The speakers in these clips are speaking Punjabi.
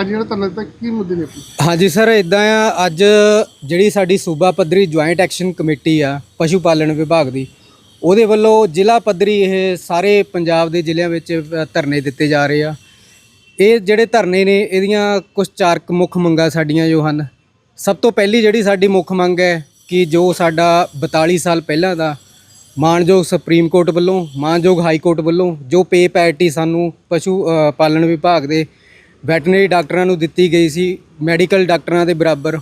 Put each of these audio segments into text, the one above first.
ਅੱਜ ਜਿਹੜਾ ਧਰਨਾ ਦਿੱਤਾ ਕੀ ਮੁੱਦੇ ਨੇ ਆਪਣੇ? ਹਾਂਜੀ ਸਰ ਇਦਾਂ ਆ ਅੱਜ ਜਿਹੜੀ ਸਾਡੀ ਸੂਬਾ ਪੱਧਰੀ ਜੁਆਇੰਟ ਐਕਸ਼ਨ ਕਮੇਟੀ ਆ ਪਸ਼ੂ ਪਾਲਣ ਵਿਭਾਗ ਦੀ ਉਹਦੇ ਵੱਲੋਂ ਜ਼ਿਲ੍ਹਾ ਪੱਧਰੀ ਇਹ ਸਾਰੇ ਪੰਜਾਬ ਦੇ ਜ਼ਿਲ੍ਹਿਆਂ ਵਿੱਚ ਅ, ਧਰਨੇ ਦਿੱਤੇ ਜਾ ਰਹੇ ਆ। ਇਹ ਜਿਹੜੇ ਧਰਨੇ ਨੇ ਇਹਦੀਆਂ ਕੁਝ ਚਾਰ ਕੁ ਮੁੱਖ ਮੰਗਾਂ ਸਾਡੀਆਂ ਜੋ ਹਨ ਸਭ ਤੋਂ ਪਹਿਲੀ ਜਿਹੜੀ ਸਾਡੀ ਮੁੱਖ ਮੰਗ ਹੈ ਕਿ ਜੋ ਸਾਡਾ 42 ਸਾਲ ਪਹਿਲਾਂ ਦਾ ਮਾਨਯੋਗ ਸੁਪਰੀਮ ਕੋਰਟ ਵੱਲੋਂ ਮਾਨਯੋਗ ਹਾਈ ਕੋਰਟ ਵੱਲੋਂ ਜੋ ਪੇ ਪੈਟੀ ਸਾਨੂੰ ਪਸ਼ੂ ਅ, ਪਾਲਣ ਵਿਭਾਗ ਦੇ ਵੈਟਰਨਰੀ ਡਾਕਟਰਾਂ ਨੂੰ ਦਿੱਤੀ ਗਈ ਸੀ, ਮੈਡੀਕਲ ਡਾਕਟਰਾਂ ਦੇ ਬਰਾਬਰ।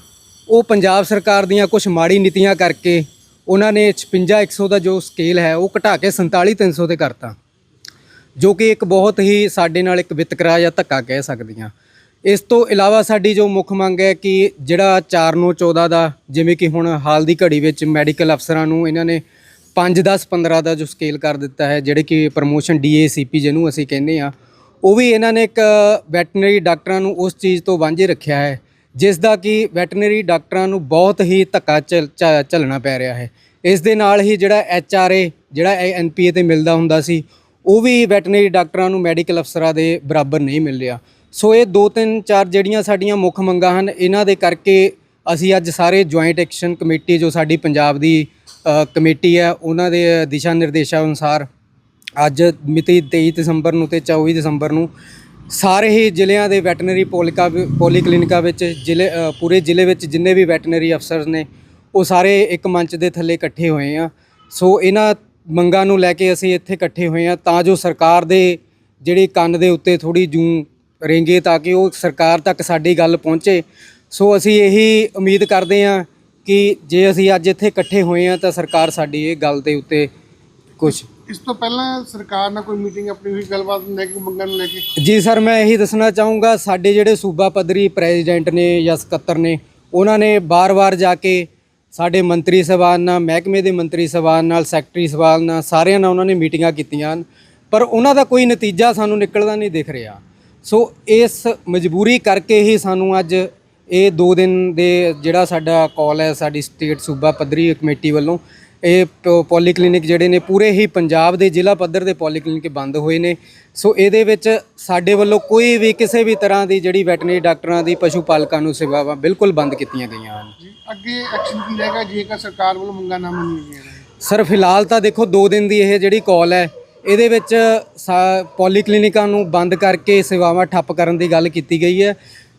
ਉਹ ਪੰਜਾਬ ਸਰਕਾਰ ਦੀਆਂ ਕੁਝ ਮਾੜੀ ਨੀਤੀਆਂ ਕਰਕੇ ਉਹਨਾਂ ਨੇ 56 100 ਦਾ ਜੋ ਸਕੇਲ ਹੈ, ਉਹ ਘਟਾ ਕੇ 47 300 ਤੇ ਕਰਤਾ। ਜੋ ਕਿ ਇੱਕ ਬਹੁਤ ਹੀ ਸਾਡੇ ਨਾਲ ਇੱਕ ਵਿਤਕਰਾ ਜਾਂ ਧੱਕਾ ਕਹਿ ਸਕਦੀਆਂ। ਇਸ ਤੋਂ ਇਲਾਵਾ ਸਾਡੀ ਜੋ ਮੁੱਖ ਮੰਗ ਹੈ ਕਿ ਜਿਹੜਾ 4 ਨੂੰ 14 ਦਾ, ਜਿਵੇਂ ਕਿ ਹੁਣ ਹਾਲ ਦੀ ਘੜੀ ਵਿੱਚ ਮੈਡੀਕਲ ਅਫਸਰਾਂ ਨੂੰ ਇਹਨਾਂ ਨੇ 5 10 15 ਦਾ ਜੋ ਸਕੇਲ ਕਰ ਦਿੱਤਾ ਹੈ, ਜਿਹੜੇ ਕਿ ਪ੍ਰਮੋਸ਼ਨ ਡੀਏਸੀਪੀ ਜਿਹਨੂੰ ਅਸੀਂ ਕਹਿੰਦੇ ਆ ਉਹ ਵੀ ਇਹਨਾਂ ਨੇ ਇੱਕ ਵੈਟਰਨਰੀ ਡਾਕਟਰਾਂ ਨੂੰ ਉਸ ਚੀਜ਼ ਤੋਂ ਵਾਂਝੇ ਰੱਖਿਆ ਹੈ, ਜਿਸ ਦਾ ਕਿ ਵੈਟਰਨਰੀ ਡਾਕਟਰਾਂ ਨੂੰ ਬਹੁਤ ਹੀ ਧੱਕਾ ਝੱਲ- ਝ- ਝੱਲਣਾ ਪੈ ਰਿਹਾ ਹੈ। ਇਸ ਦੇ ਨਾਲ ਹੀ ਜਿਹੜਾ ਐੱਚ ਆਰ ਏ ਜਿਹੜਾ ਐਨਪੀਏ ਤੇ ਮਿਲਦਾ ਹੁੰਦਾ ਸੀ, ਉਹ ਵੀ ਵੈਟਰਨਰੀ ਡਾਕਟਰਾਂ ਨੂੰ ਮੈਡੀਕਲ ਅਫਸਰਾਂ ਦੇ ਬਰਾਬਰ ਨਹੀਂ ਮਿਲ ਰਿਹਾ। ਸੋ ਇਹ ਦੋ ਤਿੰਨ ਚਾਰ ਜਿਹੜੀਆਂ ਸਾਡੀਆਂ ਮੁੱਖ ਮੰਗਾਂ ਹਨ, ਇਹਨਾਂ ਦੇ ਕਰਕੇ ਅਸੀਂ ਅੱਜ ਸਾਰੇ ਜੁਆਇੰਟ ਐਕਸ਼ਨ ਕਮੇਟੀ ਜੋ ਸਾਡੀ ਪੰਜਾਬ ਦੀ ਕਮੇਟੀ ਹੈ, ਉਹਨਾਂ ਦੇ ਦਿਸ਼ਾ ਨਿਰਦੇਸ਼ਾਂ ਅਨੁਸਾਰ ਅੱਜ ਮਿਤੀ 23 ਦਸੰਬਰ ਨੂੰ ਤੇ 24 ਦਸੰਬਰ ਨੂੰ ਸਾਰੇ ਹੀ ਜ਼ਿਲ੍ਹਿਆਂ ਦੇ ਵੈਟਰਨਰੀ ਪੋਲਿਕਾ ਪੋਲੀਕਲੀਨਿਕਾਂ ਵਿੱਚ ਜ਼ਿਲ੍ਹੇ ਪੂਰੇ ਜ਼ਿਲ੍ਹੇ ਵਿੱਚ ਜਿੰਨੇ ਵੀ ਵੈਟਰਨਰੀ ਅਫਸਰ ਨੇ, ਉਹ ਸਾਰੇ ਇੱਕ ਮੰਚ ਦੇ ਥੱਲੇ ਇਕੱਠੇ ਹੋਏ ਆ। ਸੋ ਇਹਨਾਂ ਮੰਗਾਂ ਨੂੰ ਲੈ ਕੇ ਅਸੀਂ ਇੱਥੇ ਇਕੱਠੇ ਹੋਏ ਆ ਤਾਂ ਜੋ ਸਰਕਾਰ ਦੇ ਜਿਹੜੀ ਕੰਨ ਦੇ ਉੱਤੇ ਥੋੜੀ ਜੂੰ ਰੇਂਗੇ ਤਾਂ ਕਿ ਉਹ ਸਰਕਾਰ ਤੱਕ ਸਾਡੀ ਗੱਲ ਪਹੁੰਚੇ। ਸੋ ਅਸੀਂ ਇਹੀ ਉਮੀਦ ਕਰਦੇ ਆ ਕਿ ਜੇ ਅਸੀਂ ਅੱਜ ਇੱਥੇ ਇਕੱਠੇ ਹੋਏ ਆ ਤਾਂ ਸਰਕਾਰ ਸਾਡੀ ਇਹ ਗੱਲ ਦੇ ਉੱਤੇ ਕੁਝ ਇਸ ਤੋਂ ਪਹਿਲਾਂ ਸਰਕਾਰ ਨਾਲ ਕੋਈ ਮੀਟਿੰਗ ਆਪਣੀ ਹੋਈ ਗੱਲਬਾਤ ਲੈ ਕੇ ਮੰਗਾਂ ਨੂੰ ਲੈ ਕੇ? ਜੀ ਸਰ ਮੈਂ ਇਹੀ ਦੱਸਣਾ ਚਾਹੂੰਗਾ ਸਾਡੇ ਜਿਹੜੇ ਸੂਬਾ ਪੱਧਰੀ ਪ੍ਰੈਜ਼ੀਡੈਂਟ ਨੇ ਜਾਂ ਸਕੱਤਰ ਨੇ ਉਹਨਾਂ ਨੇ ਬਾਰ-ਬਾਰ ਜਾ ਕੇ ਸਾਡੇ ਮੰਤਰੀ ਸਭਾ ਨਾਲ ਮਹਿਕਮੇ ਦੇ ਮੰਤਰੀ ਸਭਾ ਨਾਲ ਸੈਕਟਰੀ ਸਭਾ ਨਾਲ ਸਾਰਿਆਂ ਨਾਲ ਉਹਨਾਂ ਨੇ ਮੀਟਿੰਗਾਂ ਕੀਤੀਆਂ ਹਨ। ਪਰ ਉਹਨਾਂ ਦਾ ਕੋਈ ਨਤੀਜਾ ਸਾਨੂੰ ਨਿਕਲਦਾ ਨਹੀਂ ਦਿਖ ਰਿਹਾ। ਸੋ ਇਸ ਮਜਬੂਰੀ ਕਰਕੇ ਹੀ ਸਾਨੂੰ ਅੱਜ ਇਹ 2 ਦਿਨ ਦੇ ਜਿਹੜਾ ਸਾਡਾ ਕਾਲ ਹੈ ਸਾਡੀ ਸਟੇਟ ਸੂਬਾ ਪੱਧਰੀ ਕਮੇਟੀ ਵੱਲੋਂ ਇਹ ਪੋਲੀਕਲੀਨਿਕ ਜਿਹੜੇ ਨੇ ਪੂਰੇ ਹੀ ਪੰਜਾਬ ਦੇ ਜ਼ਿਲ੍ਹਾ ਪੱਧਰ ਦੇ ਪੋਲੀਕਲੀਨਿਕ ਬੰਦ ਹੋਏ ਨੇ। ਸੋ ਇਹਦੇ ਵਿੱਚ ਸਾਡੇ ਵੱਲੋਂ ਕੋਈ ਵੀ ਕਿਸੇ ਵੀ ਤਰ੍ਹਾਂ ਦੀ ਜਿਹੜੀ ਵੈਟਰਨਰੀ ਡਾਕਟਰਾਂ ਦੀ ਪਸ਼ੂ ਪਾਲਕਾਂ ਨੂੰ ਸੇਵਾਵਾਂ ਬਿਲਕੁਲ ਬੰਦ ਕੀਤੀਆਂ ਗਈਆਂ ਹਨ। ਜੀ ਅੱਗੇ ਐਕਸ਼ਨ ਕੀ ਰਹੇਗਾ ਜੇਕਰ ਸਰਕਾਰ ਵੱਲੋਂ ਮੰਗਾਂ ਨਾ ਮੰਨੀਆਂ ਗਈਆਂ ਸਰ ਫਿਲਹਾਲ ਤਾਂ ਦੇਖੋ 2 ਦਿਨ ਦੀ ਇਹ ਜਿਹੜੀ ਕਾਲ ਹੈ ਇਹਦੇ ਵਿੱਚ ਪੋਲੀਕਲੀਨਿਕਾਂ ਨੂੰ ਬੰਦ ਕਰਕੇ ਸੇਵਾਵਾਂ ਠੱਪ ਕਰਨ ਦੀ ਗੱਲ ਕੀਤੀ ਗਈ ਹੈ।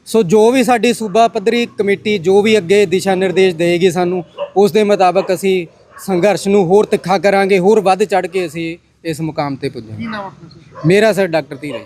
ਸੋ ਜੋ ਵੀ ਸਾਡੀ ਸੂਬਾ ਪੱਧਰੀ ਕਮੇਟੀ ਜੋ ਵੀ ਅੱਗੇ ਦਿਸ਼ਾ ਨਿਰਦੇਸ਼ ਦੇਗੀ ਸਾਨੂੰ ਉਸ ਦੇ ਮੁਤਾਬਕ ਅਸੀਂ ਸੰਘਰਸ਼ ਨੂੰ ਹੋਰ ਤਿੱਖਾ ਕਰਾਂਗੇ ਹੋਰ ਵੱਧ ਚੜ ਕੇ ਅਸੀਂ ਇਸ ਮੁਕਾਮ ਤੇ ਪੁੱਜਾਂਗੇ ਕੀ ਨਾਮ ਆਪਣਾ ਸਰ? ਮੇਰਾ ਸਰ ਡਾਕਟਰ ਧੀਰਜ।